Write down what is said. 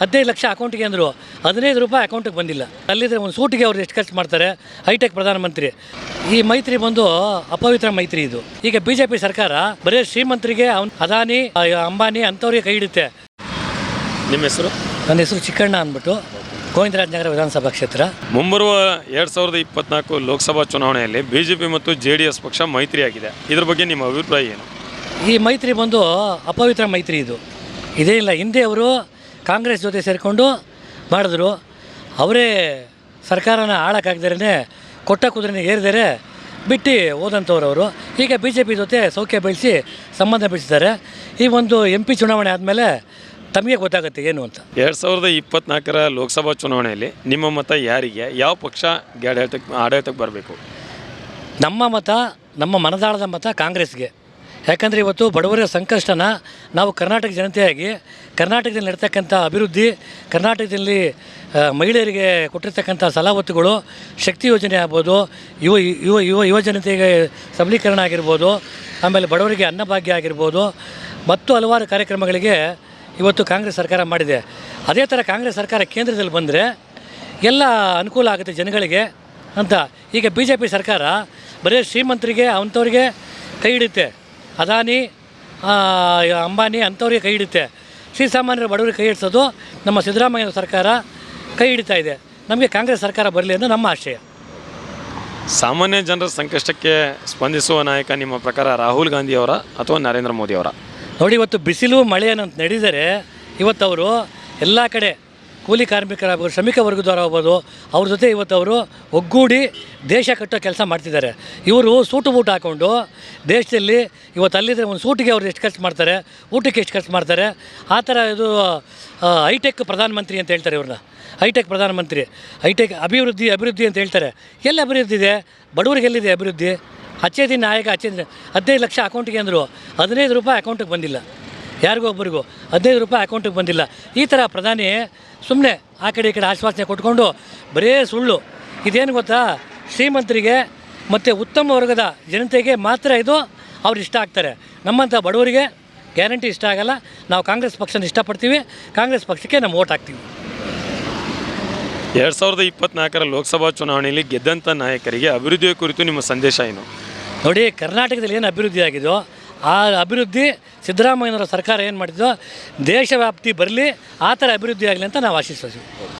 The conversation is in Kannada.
ಹದಿನೈದು ಲಕ್ಷ ಅಕೌಂಟಿಗೆ ಅಂದರು. ಹದಿನೈದು ರೂಪಾಯಿ ಅಕೌಂಟಿಗೆ ಬಂದಿಲ್ಲ. ಅಲ್ಲಿದ್ದರೆ ಒಂದು ಸೂಟಿಗೆ ಅವ್ರು ಎಷ್ಟು ಖರ್ಚು ಮಾಡ್ತಾರೆ? ಹೈಟೆಕ್ ಪ್ರಧಾನಮಂತ್ರಿ. ಈ ಮೈತ್ರಿ ಬಂದು ಅಪವಿತ್ರ ಮೈತ್ರಿ ಇದು. ಈಗ ಬಿ ಜೆ ಪಿ ಸರ್ಕಾರ ಬರೀ ಶ್ರೀಮಂತರಿಗೆ ಅವ್ನು ಅದಾನಿ ಅಂಬಾನಿ ಅಂಥವ್ರಿಗೆ ಕೈ ಹಿಡುತ್ತೆ ನಿಮ್ಮ ಹೆಸರು? ನನ್ನ ಹೆಸರು ಚಿಕ್ಕಣ್ಣ ಅಂದ್ಬಿಟ್ಟು. ಗೋವಿಂದರಾಜನಗರ ವಿಧಾನಸಭಾ ಕ್ಷೇತ್ರ. ಮುಂಬರುವ ಎರಡು ಸಾವಿರದ ಇಪ್ಪತ್ನಾಲ್ಕು ಲೋಕಸಭಾ ಚುನಾವಣೆಯಲ್ಲಿ ಬಿ ಜೆ ಪಿ ಮತ್ತು ಜೆ ಡಿ ಎಸ್ ಪಕ್ಷ ಮೈತ್ರಿಯಾಗಿದೆ. ಇದ್ರ ಬಗ್ಗೆ ನಿಮ್ಮ ಅಭಿಪ್ರಾಯ ಏನು? ಈ ಮೈತ್ರಿ ಬಂದು ಅಪವಿತ್ರ ಮೈತ್ರಿ ಇದು. ಇದೇ ಇಲ್ಲ ಹಿಂದೆ ಅವರು ಕಾಂಗ್ರೆಸ್ ಜೊತೆ ಸೇರಿಕೊಂಡು ಮಾಡಿದ್ರು. ಅವರೇ ಸರ್ಕಾರನ ಆಳಕ್ಕಾಗ್ದೇ ಕೊಟ್ಟ ಕುದುರೆನೇ ಏರಿದರೆ ಬಿಟ್ಟು ಹೋದಂಥವ್ರು ಅವರು ಈಗ ಬಿ ಜೆ ಪಿ ಜೊತೆ ಸೌಖ್ಯ ಬೆಳೆಸಿ ಸಂಬಂಧ ಬೆಳೆಸಿದ್ದಾರೆ. ಈ ಒಂದು ಎಂ ಪಿ ಚುನಾವಣೆ ಆದಮೇಲೆ ತಮಗೆ ಗೊತ್ತಾಗುತ್ತೆ ಏನು ಅಂತ. ಎರಡು ಸಾವಿರದ ಇಪ್ಪತ್ನಾಲ್ಕರ ಲೋಕಸಭಾ ಚುನಾವಣೆಯಲ್ಲಿ ನಿಮ್ಮ ಮತ ಯಾರಿಗೆ ಯಾವ ಪಕ್ಷ ಆಡಳಿತಕ್ಕೆ ಆಡಳಿತಕ್ಕೆ ಬರಬೇಕು? ನಮ್ಮ ಮತ ನಮ್ಮ ಮನದಾಳದ ಮತ ಕಾಂಗ್ರೆಸ್ಗೆ. ಯಾಕಂದರೆ ಇವತ್ತು ಬಡವರ ಸಂಕಷ್ಟನ ನಾವು ಕರ್ನಾಟಕ ಜನತೆಯಾಗಿ, ಕರ್ನಾಟಕದಲ್ಲಿ ನಡ್ತಕ್ಕಂಥ ಅಭಿವೃದ್ಧಿ, ಕರ್ನಾಟಕದಲ್ಲಿ ಮಹಿಳೆಯರಿಗೆ ಕೊಟ್ಟಿರ್ತಕ್ಕಂಥ ಸಲಾವತ್ತುಗಳು, ಶಕ್ತಿ ಯೋಜನೆ ಆಗ್ಬೋದು, ಯುವ ಯುವ ಯುವ ಯುವ ಜನತೆಗೆ ಸಬಲೀಕರಣ ಆಗಿರ್ಬೋದು, ಆಮೇಲೆ ಬಡವರಿಗೆ ಅನ್ನಭಾಗ್ಯ ಆಗಿರ್ಬೋದು, ಮತ್ತು ಹಲವಾರು ಕಾರ್ಯಕ್ರಮಗಳಿಗೆ ಇವತ್ತು ಕಾಂಗ್ರೆಸ್ ಸರ್ಕಾರ ಮಾಡಿದೆ. ಅದೇ ಥರ ಕಾಂಗ್ರೆಸ್ ಸರ್ಕಾರ ಕೇಂದ್ರದಲ್ಲಿ ಬಂದರೆ ಎಲ್ಲ ಅನುಕೂಲ ಆಗುತ್ತೆ ಜನಗಳಿಗೆ ಅಂತ. ಈಗ ಬಿ ಸರ್ಕಾರ ಬರೀ ಶ್ರೀಮಂತರಿಗೆ, ಅಂಥವ್ರಿಗೆ ಕೈ ಹಿಡುತ್ತೆ ಅದಾನಿ ಅಂಬಾನಿ ಅಂಥವ್ರಿಗೆ ಕೈ ಹಿಡುತ್ತೆ ಶ್ರೀಸಾಮಾನ್ಯರ ಬಡವರಿಗೆ ಕೈ ಹಿಡಿಸೋದು ನಮ್ಮ ಸಿದ್ದರಾಮಯ್ಯ ಸರ್ಕಾರ ಕೈ ಹಿಡಿತಾ ಇದೆ. ನಮಗೆ ಕಾಂಗ್ರೆಸ್ ಸರ್ಕಾರ ಬರಲಿ ಎಂದು ನಮ್ಮ ಆಶಯ. ಸಾಮಾನ್ಯ ಜನರ ಸಂಕಷ್ಟಕ್ಕೆ ಸ್ಪಂದಿಸುವ ನಾಯಕ ನಿಮ್ಮ ಪ್ರಕಾರ ರಾಹುಲ್ ಗಾಂಧಿ ಅವರ ಅಥವಾ ನರೇಂದ್ರ ಮೋದಿ ಅವರ? ನೋಡಿ ಇವತ್ತು ಬಿಸಿಲು ಮಳೆ ಏನಂತ ನಡೆದರೆ ಇವತ್ತು ಅವರು ಎಲ್ಲ ಕಡೆ ಕೂಲಿ ಕಾರ್ಮಿಕರಾಗ್ಬೋದು, ಶ್ರಮಿಕ ವರ್ಗದವರಾಗ್ಬೋದು, ಅವ್ರ ಜೊತೆ ಇವತ್ತು ಅವರು ಒಗ್ಗೂಡಿ ದೇಶ ಕಟ್ಟೋ ಕೆಲಸ ಮಾಡ್ತಿದ್ದಾರೆ. ಇವರು ಸೂಟು ಬೂಟ್ ಹಾಕ್ಕೊಂಡು ದೇಶದಲ್ಲಿ ಇವತ್ತು ಅಲ್ಲಿದ್ರೆ ಒಂದು ಸೂಟಿಗೆ ಅವ್ರು ಎಷ್ಟು ಖರ್ಚು ಮಾಡ್ತಾರೆ, ಊಟಕ್ಕೆ ಎಷ್ಟು ಖರ್ಚು ಮಾಡ್ತಾರೆ, ಆ ಥರ ಇದು ಹೈಟೆಕ್ ಪ್ರಧಾನಮಂತ್ರಿ ಅಂತ ಹೇಳ್ತಾರೆ ಇವ್ರನ್ನ. ಹೈಟೆಕ್ ಪ್ರಧಾನಮಂತ್ರಿ, ಹೈಟೆಕ್ ಅಭಿವೃದ್ಧಿ ಅಭಿವೃದ್ಧಿ ಅಂತ ಹೇಳ್ತಾರೆ. ಎಲ್ಲಿ ಅಭಿವೃದ್ಧಿ ಇದೆ? ಬಡವರಿಗೆ ಎಲ್ಲಿದೆ ಅಭಿವೃದ್ಧಿ? ಹಚ್ಚೇ ದಿನ ನಾಯಕ ಅಚ್ಚೇ ದಿನ ಹದಿನೈದು ಲಕ್ಷ ಅಕೌಂಟಿಗೆ ಅಂದರು, ಹದಿನೈದು ರೂಪಾಯಿ ಅಕೌಂಟಿಗೆ ಬಂದಿಲ್ಲ. ಯಾರಿಗೋ ಒಬ್ಬರಿಗೂ ಹದಿನೈದು ರೂಪಾಯಿ ಅಕೌಂಟಿಗೆ ಬಂದಿಲ್ಲ. ಈ ಥರ ಪ್ರಧಾನಿ ಸುಮ್ಮನೆ ಆ ಕಡೆ ಈ ಕಡೆ ಆಶ್ವಾಸನೆ ಕೊಟ್ಕೊಂಡು ಬರೇ ಸುಳ್ಳು. ಇದೇನು ಗೊತ್ತಾ? ಶ್ರೀಮಂತರಿಗೆ ಮತ್ತು ಉತ್ತಮ ವರ್ಗದ ಜನತೆಗೆ ಮಾತ್ರ ಇದು ಅವ್ರು ಇಷ್ಟ ಆಗ್ತಾರೆ. ನಮ್ಮಂಥ ಬಡವರಿಗೆ ಗ್ಯಾರಂಟಿ ಇಷ್ಟ ಆಗಲ್ಲ. ನಾವು ಕಾಂಗ್ರೆಸ್ ಪಕ್ಷನ ಇಷ್ಟಪಡ್ತೀವಿ. ಕಾಂಗ್ರೆಸ್ ಪಕ್ಷಕ್ಕೆ ನಾವು ಓಟ್ ಹಾಕ್ತೀವಿ. ಎರಡು ಸಾವಿರದ ಇಪ್ಪತ್ನಾಲ್ಕರ ಲೋಕಸಭಾ ಚುನಾವಣೆಯಲ್ಲಿ ಗೆದ್ದಂಥ ನಾಯಕರಿಗೆ ಅಭಿವೃದ್ಧಿಯ ಕುರಿತು ನಿಮ್ಮ ಸಂದೇಶ ಏನು? ನೋಡಿ ಕರ್ನಾಟಕದಲ್ಲಿ ಏನು ಅಭಿವೃದ್ಧಿ ಆ ಅಭಿವೃದ್ಧಿ ಸಿದ್ದರಾಮಯ್ಯನವರ ಸರ್ಕಾರ ಏನು ಮಾಡಿದ್ದೋ ದೇಶವ್ಯಾಪ್ತಿ ಬರಲಿ ಆ ಥರ ಅಭಿವೃದ್ಧಿ ಆಗಲಿ ಅಂತ ನಾವು ಆಶಿಸ್ತೀವಿ